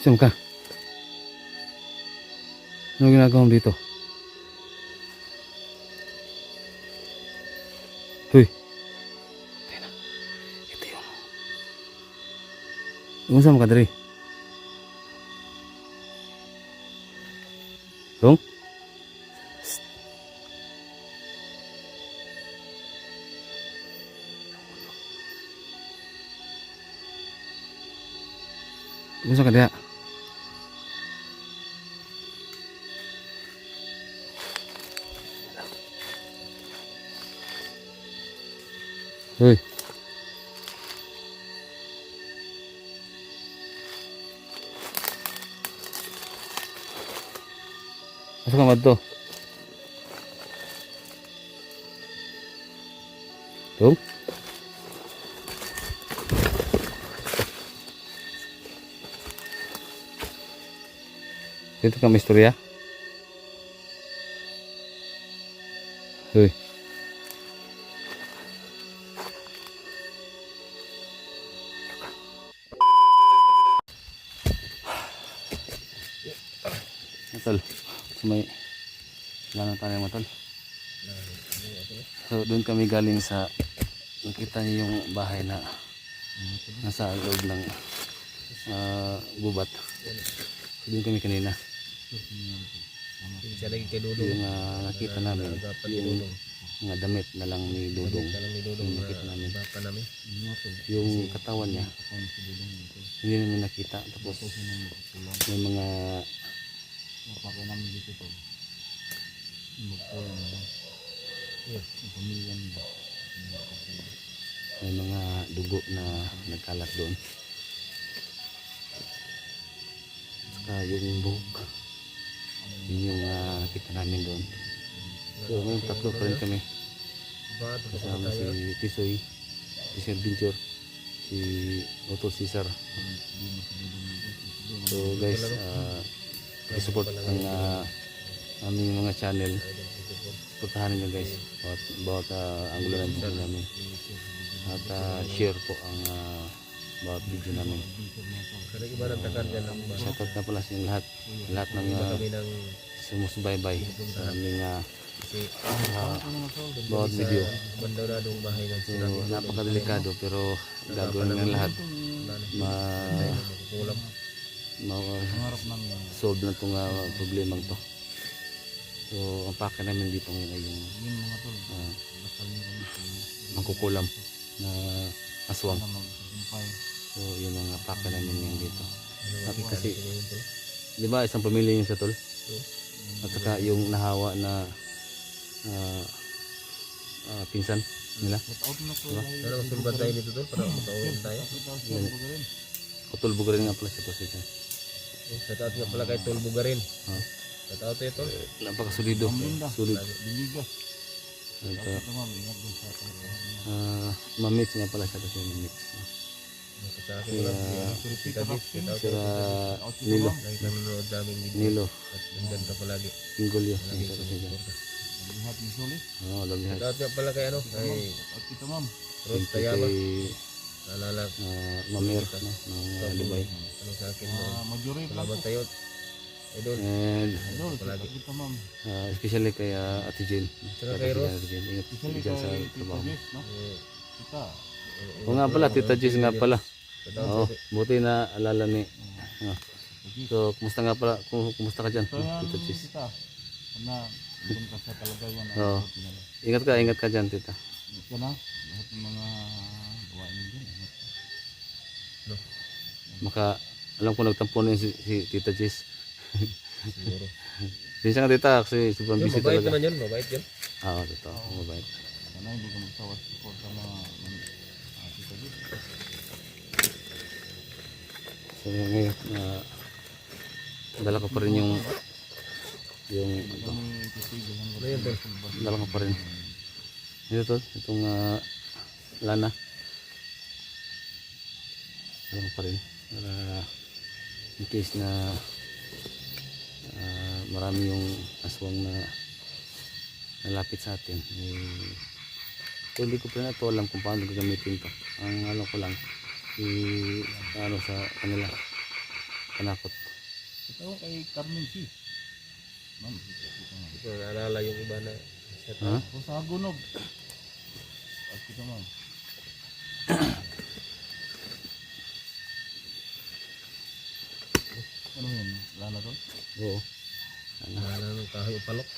Saan ka? Saan ka? Ano ginagawa mo dito? Hoy. Tayo na. Ito yung... Yung saan mo ka dari? Dong? Psst. Yung saan ka diya? Hoy. Asa ka madto? Dong? Dito ka may istorya? Hoy. So may lanang tayo mga tol. So doon kami galing sa nakita niyo yung bahay na nasa loob ng ah, gubat. So, doon kami kanina. Siya lagi kay Dudong. Yung ah, nakita namin, yung mga damit na lang ni Dudong. Yung na nakita namin. Yung katawan niya, hindi namin nakita. Tapos may mga may mga dugo na nagkalat doon. Saka yung buhok. Yun yung ah, nakita namin doon. So ngayon tatlo pa rin kami. Kasama si Tisoy, si Sir Binchor, si Otto Cesar. So guys, uh, support ang uh, aming mga channel. Puntahan nyo guys, bawat, bawat uh, angulo ng video namin. At ah, share po ang uh, bawat video namin. Bahay. Shoutout na pala sa inyo lahat. Lahat ng uh, sumusubaybay sa aming uh, uh, bawat video. So, napakadelikado pero gagawin ng lahat. Ma, ma solve na itong uh, problemang to. So, ang pake namin dito ngayon ay yung uh, mangkukulam na aswang. So, yun ang pake namin ngayon dito. Bakit kasi, di ba isang pamilya yung sa tol? At saka yung nahawa na uh, uh, pinsan nila. Diba? Ano ang sulban tayo dito tol? Para makauwi tayo. Utol bugarin nga pala siya to siya. Sa nga pala kay Tol Bugarin. Ah. Sa taot eh Tol. Napakasulido. Sulit. Lagi. At uh, uh, mamits nga pala siya to siya mamits. Nasa sa akin lang. Si Kadis. Si taot. Sira Nilo. Nanonood video. Nilo. At nandyan ka palagi. Pinggolyo. Lagi Yan siya to sa siya. suporta. Oo, love Sa niya. taot nga pala kay ano? Kay Rose Thank you Tayama. kay Naalala uh, Mamir no, uh, Dubai. ano sa akin mo. Salamat tayo. Idol. And Palagi. uh, especially kay uh, Ate Jill. Saka Ate kay. Ate Jill. Ingat ka dyan sa trabaho. Eh, Oo nga pala, Tita Jess nga pala. Oo, buti na alala ni. ah. So, kumusta nga pala? Kum- Kumusta ka dyan? Tita Jess. na doon ka sa kalagayan na Oo. buti na lang. Ingat ka, ingat ka dyan, Tita. Ingat ka na lahat ng mga gawain mo dyan ingat. Maka, alam ko nagtampo na yun si, si Tita Jess. Siguro. Minsan nga Tita, kasi sobrang busy mabait talaga. naman yun. Mabait yun. Ah, Oo, totoo. Mabait. sana hindi ka magsawa sa support sa mga uh, tita Jess. So, ngayon, uh, dala ko pa rin yung yung ito, Ano dala ko pa rin. Ito to, itong ah, lana. Dala ko pa rin. Para in case na marami yung aswang na nalapit sa atin. Eh, so, hindi ko pa rin ito alam kung paano gagamitin to. Ang alam ko lang, i ano sa kanila panakot Ito kay Carmen C. Ma'am, ito naalala yung iba na O sa Hagunog. At ito ma'am. ano yun? Wala na to? oo Ng kahoy upalok.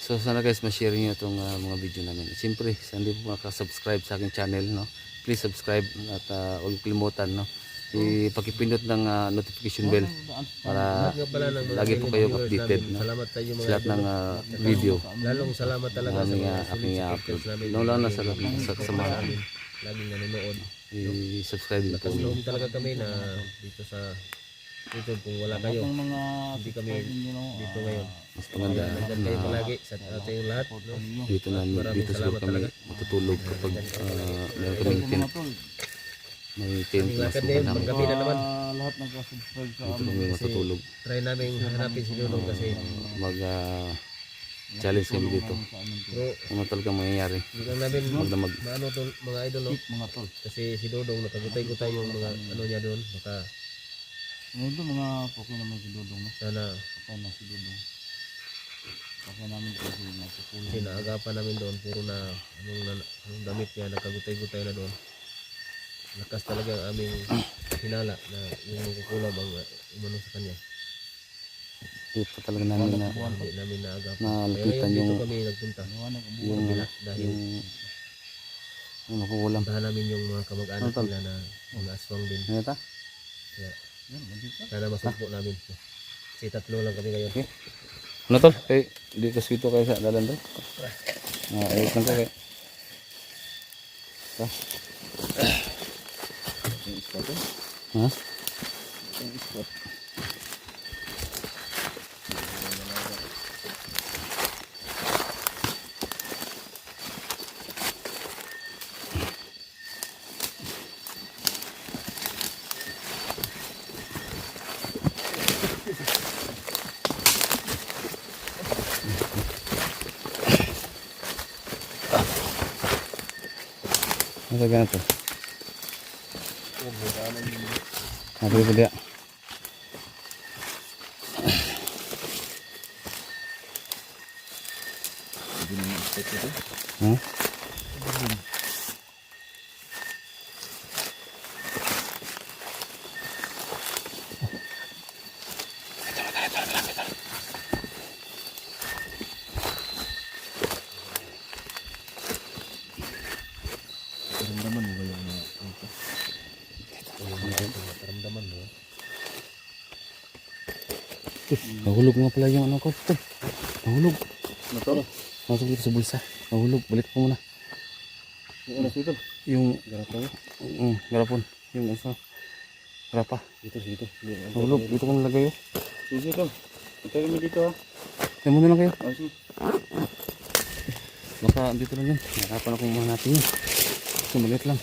So sana guys ma-share niyo itong ah, mga video namin. Siyempre, sa hindi po makasubscribe sa aking channel, no? Please subscribe at uh, huwag kalimutan, no? Ipakipindot ng ah, notification bell para lagi po kayo updated, no? Salamat sa lahat ng ah, video Lalong salamat talaga sa mga aking namin. No, lalo na sa, sa, sa mga namin. Laging nanonood. i-subscribe po talaga kami na dito sa YouTube kung wala kayo. Yung mga Hindi kami dito ah, ngayon. Mas maganda Nandyan kayo na palagi sa ating lahat. No? dito na dito siguro kami talaga. matutulog kapag ah, meron kaming tent may tent na ngayon, namin paggabi na naman. Ah, lahat nagka-subscribe sa dito amin. kami matutulog Try namin hanapin si Dudong kasi mag ah, challenge kami dito Sa ano talaga mangyayari hindi lang namin magdamag maano to mga idol no mga tol. kasi si Dudong nakagutay-gutay yung mga ano niya doon baka Ngayon to mga okay naman si Dudong. No? sana Patay na si Dudong. Patay namin kasi nagkukulang. kasi naagapan namin doon puro na anong, na, anong damit niya nakagutay-gutay na doon lakas talaga ang aming hinala na yung magkukulab ang uh, umano sa kanya dito talaga namin na hindi namin naagapan nalapitan yung kami nagpunta yung dahil yung ano ko ulam puntahan namin yung mga kamag-anak Ano, nila na mga aswang din ano ta nandito. Sana masugpo namin. Kasi tatlo lang kami ngayon. Okay. ano tol? Kay di ka swito kayo sa dalan tol? Ah ayos lang ko kay ha Yung spot to. ha? Yung spot. Ano ganito Nabi ko dia. Ha? Naramdaman mo ba yung mga ito? Paramdaman mo Nahulog nga pala yung ano ko. Tol. Nahulog. Motor. Masuk dito sa bulsa. Nahulog. Balik ko muna. Yung oras dito. Yung Garapon. mm, garapon. Yung isa. Grapa. Dito, dito. Nahulog. Dito ko nalagay oh. Sige. Ito kami dito ha. Tayo muna lang kayo. Oh, sige. Baka dito lang yan. Nahirapan akong mahanapin yun. Kasi maliit lang.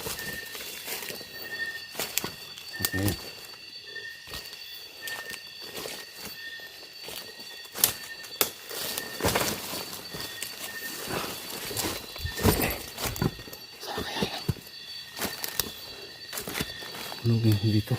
Okay. Saan kaya yan? Hulog yun dito.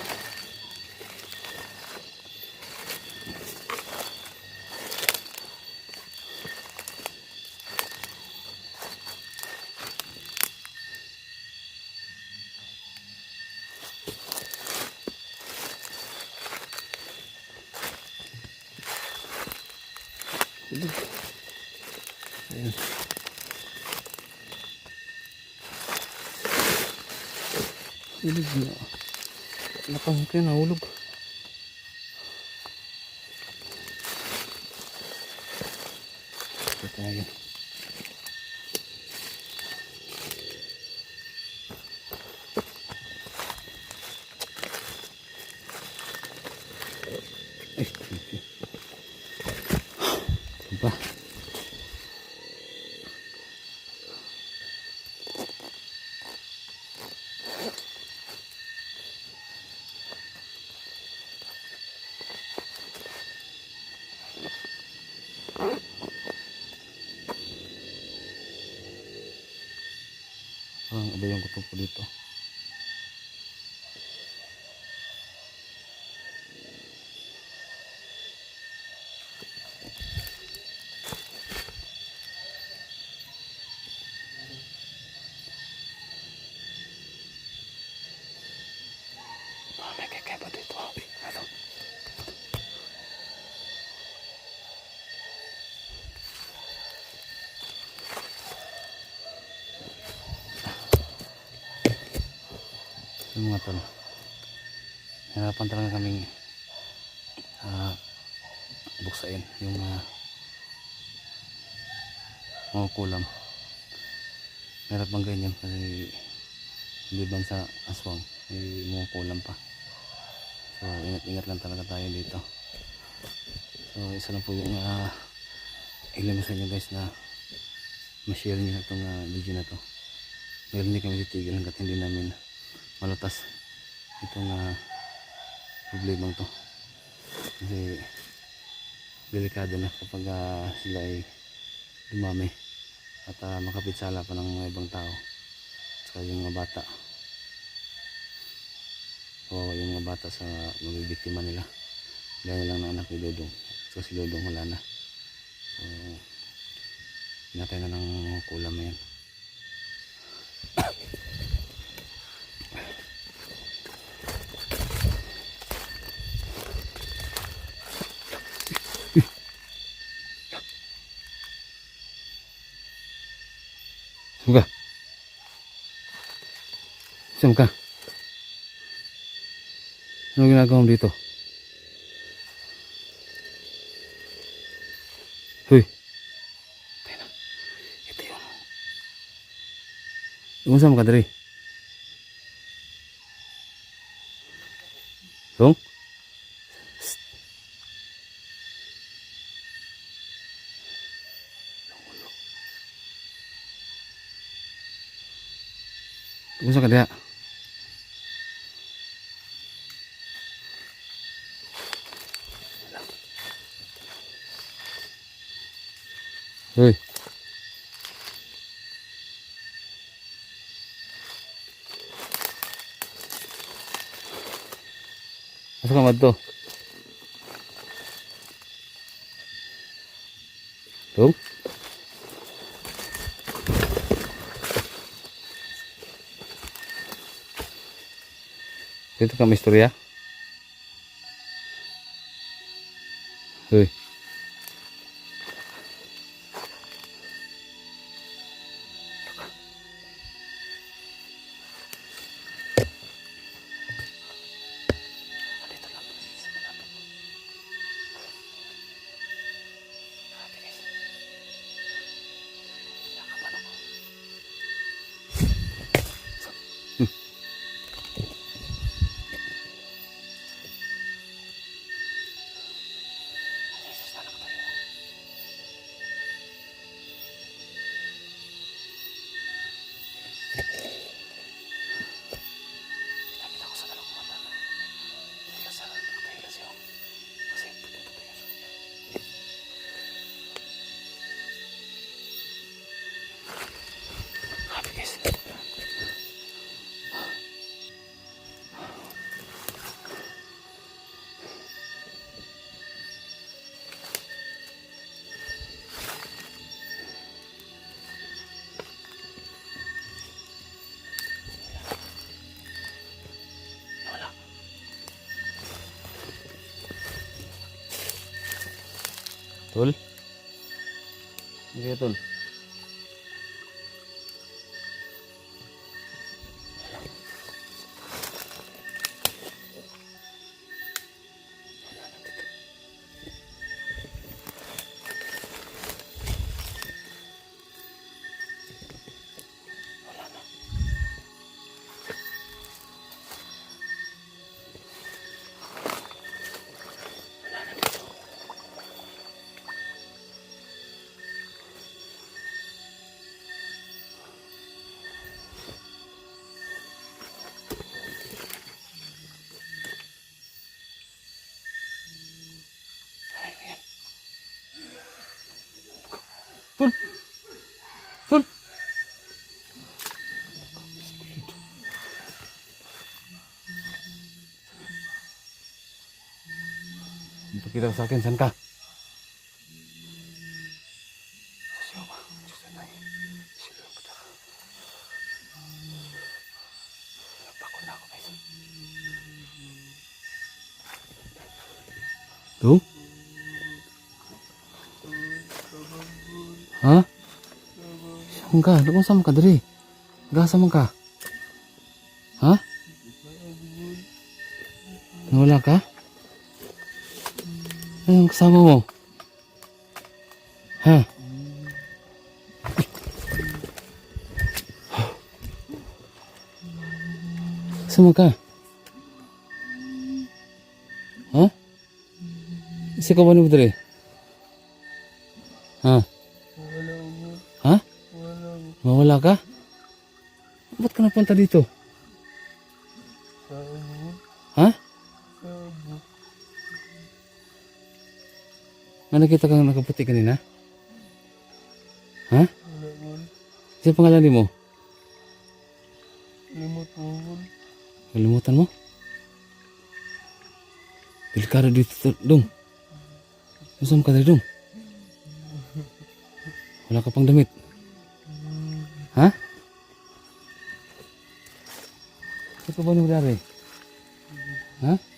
Ayan. Hulog na. Nakang kayo nahulog. Ito tayo. Ay, thank you. Ano ba? Parang iba yung kutob ko dito. Kaya ba dito? Ano? Yung mga tol. Hirapan talaga kaming ah buksain yung ah, mga kulam. Meron bang ganyan kasi liban sa aswang may mga kulam pa. So ingat-ingat lang talaga tayo dito. So isa lang po yung uh, ilan sa inyo guys na ma-share nyo itong uh, video na to. Dahil hindi kami titigil hanggat hindi namin malutas itong uh, problemang to. Kasi delikado na kapag ah, sila ay dumami at uh, makapitsala pa ng mga ibang tao. Saka yung mga bata. Kawawa yung mga bata sa mga biktima nila. Dahil lang ng anak ni Dodong. So si Dodong wala na. So pinatay na ng kulam yan Saan ka? Saan ka? Ano ginagawa mo dito? Hoy. Ito yun. Yung saan ka dari? Yung? Yung saan ka diya? Hoy. Asa ka madto? Tung? Dito ka may istorya? Hoy. Hindi Pakita sa akin, saan ka? Dong? Ha? Saan ka? Doon saan ka diri? Gasa man ka? Ha? Nawala ka? Yung kasama mo? Ha? Saan ka? Ha? Isa ka ba na diri? Ha? Ha? Mawala ka? Ba't ka napunta dito? Ano nakita kang nakaputi kanina? Ha? Sino pangalan mo? Limot mo. Kalimutan mo? Delikado dito, to- dong. Masam ka tayo. Wala ka pang damit. Ha? Ano ka ba nangyari? Ha?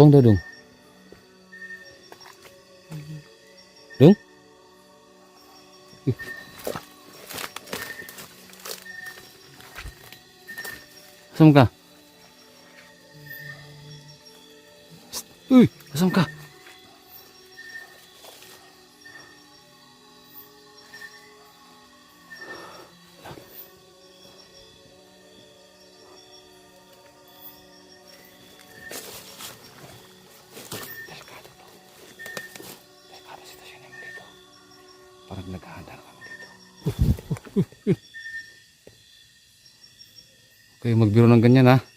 Tabang daw, dong. Dong? Asam ka? Parang naghahanda na kami dito. Okay, magbiro ng ganyan ha.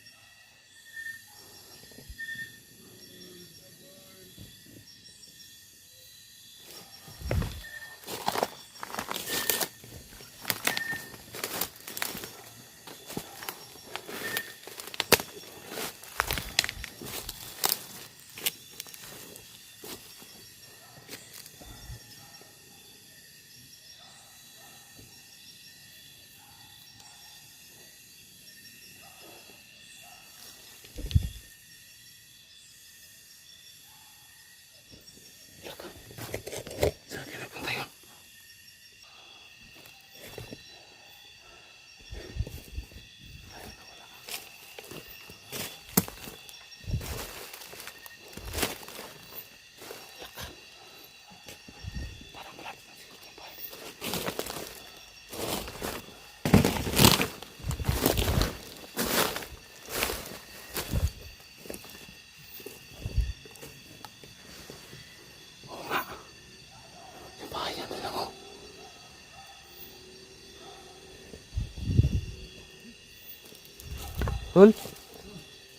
Tol?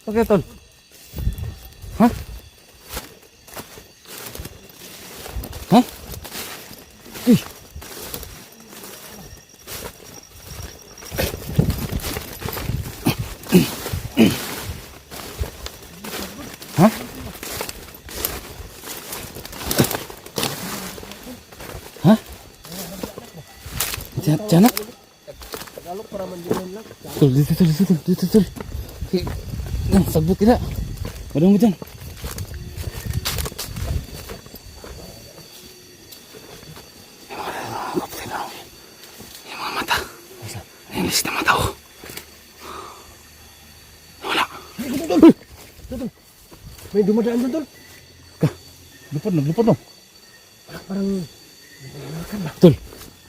Bakit tol? Ha? Ha? Uy! Ha? Ha? Tiyan, tiyanak? Tagalog para man din lang. Tol, dito, tol, dito, dito. Sagbot kita. Madang mo dyan. Yung mga mata. Yung list na mata ko. Wala. May dumadaan doon tol. Lupad na, lupad na. Parang Tol,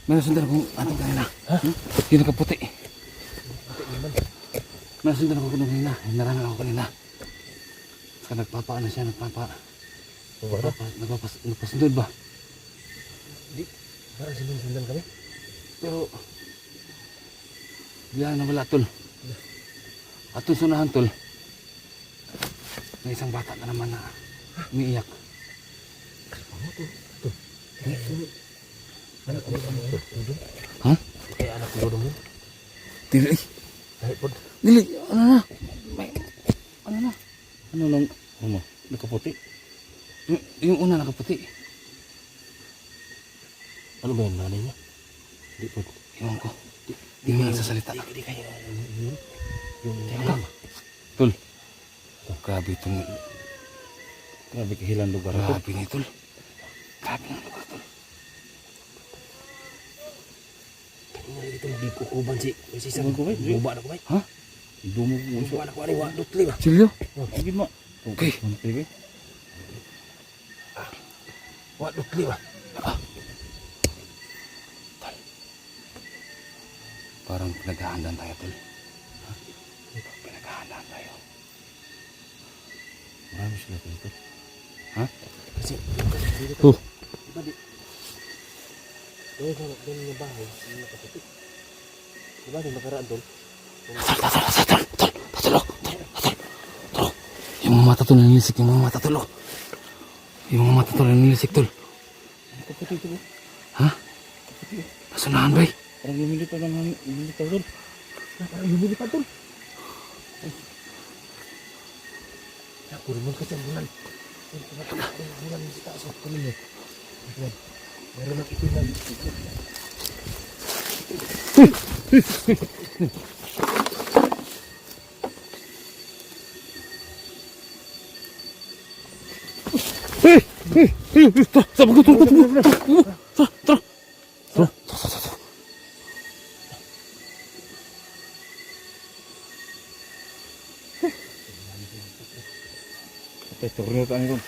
may nasundan akong atong kanina. Ha? Yung nakaputi. Nasundan ako kanina. Hinarangan ako kanina. Saka nagpapaano siya, nagpapa... Nagpapa, nagpapas, nagpasundod ba? parang sinundan kami. Pero... Bigla na wala, tol. At sunahan, tol. May isang bata na naman na umiiyak. Anak ko mo. Ha? Anak ko mo. Dili. Dahil po. Dili. Ano na? May... Ano na? Ano nang... Ano? Nakaputi? Yung, yung una nakaputi. Ano ba yung nanay niya? Di po. Ewan ko. Di, di mo nagsasalita. Di kaya. Yung Tol. Oh, grabe itong Grabe kahilang lugar grabe ni tol. Grabe ng lugar tol. Ngari itu lebih kukuban sih. Masih sang kukuban. Buba nak kubai. Hah? Dumog mo siya. Buba nak kubai. Wak dutli ba? Silyo? Sige mo. Okay. Sige. Wak dutli ba? Ah. Tal. Parang pinaghahandaan tayo tol. Pinaghahandaan tayo. Marami sila tol. Ha? Kasi. Oh. Iba di. Doon sa doon yung bahay, yung nakapiti. Diba doon nakaraan doon? Tol, tol, tol, tol, tol, tol, tol, tol, Yung mga mata tol nanilisik, yung mga mata tol. Yung mga mata tol nanilisik tol. Nakapiti tol. Ha? Nasunahan ba eh? Parang lumilipad ang lumilipad tol. Parang lumilipad tol. Nakurumon kasi ang bulan. Nakurumon kasi ang bulan. Nakurumon kasi ang bulan. Nakurumon kasi ang bulan. Эй, эй, эй, та, та, бага, тур, тур, тур, та, та, та, та, та, Опять турнет они там.